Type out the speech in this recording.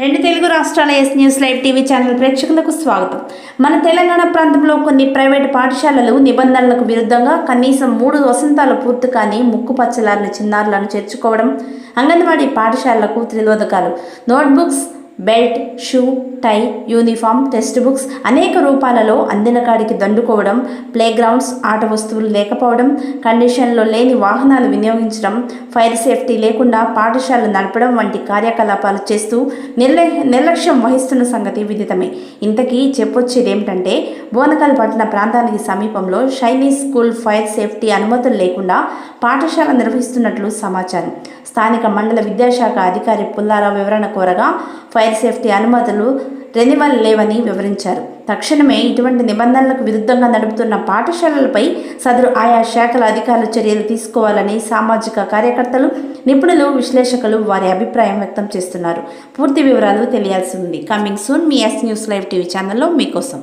రెండు తెలుగు రాష్ట్రాల S news live TV channel ప్రేక్షకులకు స్వాగతం. మన తెలంగాణ ప్రాంతంలో కొన్ని ప్రైవేటు పాఠశాలలు నిబంధనలకు విరుద్ధంగా కనీసం మూడు వసంతాలు పూర్తి కాని ముక్కు పచ్చలారిన చిన్నారులను చేర్చుకోవడం అంగన్వాడీ పాఠశాలలకు త్రిలోదకాలు notebooks belt shoe tie uniform textbooks అనేక రూపాలలో అందిన కాడికి దండుకోవడం ప్లేగ్రౌండ్స్ ఆట వస్తువులు లేకపోవడం కండిషన్లో లేని వాహనాలు వినియోగించడం ఫైర్ సేఫ్టీ లేకుండా పాఠశాలలు నడపడం వంటి కార్యకలాపాలు చేస్తూ నిర్ల నిర్లక్ష్యం వహిస్తున్న సంగతి విదితమే. ఇంతకీ చెప్పొచ్చేది ఏమిటంటే బోనకల్ పట్టణ ప్రాంతానికి సమీపంలో షైనీ స్కూల్ ఫైర్ సేఫ్టీ అనుమతులు లేకుండా పాఠశాల నిర్వహిస్తున్నట్లు సమాచారం. స్థానిక మండల విద్యాశాఖ అధికారి పుల్లారావు వివరణ కోరగా ఫైర్ సేఫ్టీ అనుమతులు రెన్యువల్ లేవని వివరించారు. తక్షణమే ఇటువంటి నిబంధనలకు విరుద్ధంగా నడుపుతున్న పాఠశాలలపై సదరు ఆయా శాఖల అధికారులు చర్యలు తీసుకోవాలని సామాజిక కార్యకర్తలు నిపుణులు విశ్లేషకులు వారి అభిప్రాయం వ్యక్తం చేస్తున్నారు. పూర్తి వివరాలు తెలియాల్సి ఉంది. కమింగ్ సూన్ మీ ఎస్ న్యూస్ లైవ్ టీవీ ఛానల్లో మీకోసం.